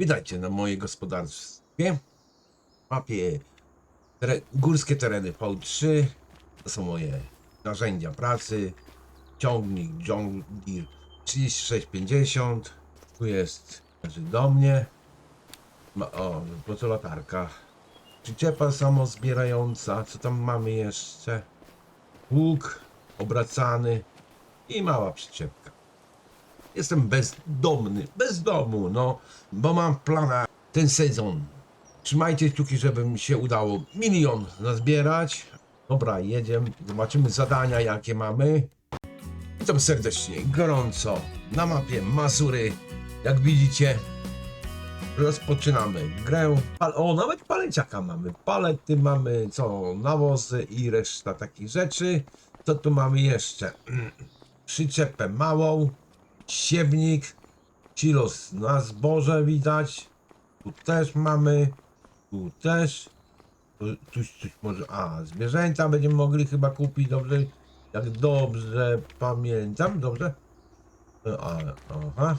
Witajcie na mojej gospodarstwie. Mapie tere, górskie tereny V3. To są moje narzędzia pracy. Ciągnik John Deere 3650. Tu jest leży do mnie. Ma, o, po co latarka. Przyczepa samozbierająca. Co tam mamy jeszcze? Łuk obracany i mała przyczepka. Jestem bezdomny, bez domu, no, bo mam w planach ten sezon. Trzymajcie kciuki, żeby mi się udało milion nazbierać. Dobra, jedziemy, zobaczymy zadania, jakie mamy. Witam serdecznie, gorąco, na mapie Mazury. Jak widzicie, rozpoczynamy grę. O, nawet paleciaka mamy. Palety mamy, co, nawozy i reszta takich rzeczy. Co tu mamy jeszcze? Przyczepę małą, siewnik, silos na zboże widać. Tu też mamy, tu też. Tu, coś może, a, zwierzęta będziemy mogli chyba kupić, dobrze? Jak dobrze pamiętam, dobrze? E, A, aha.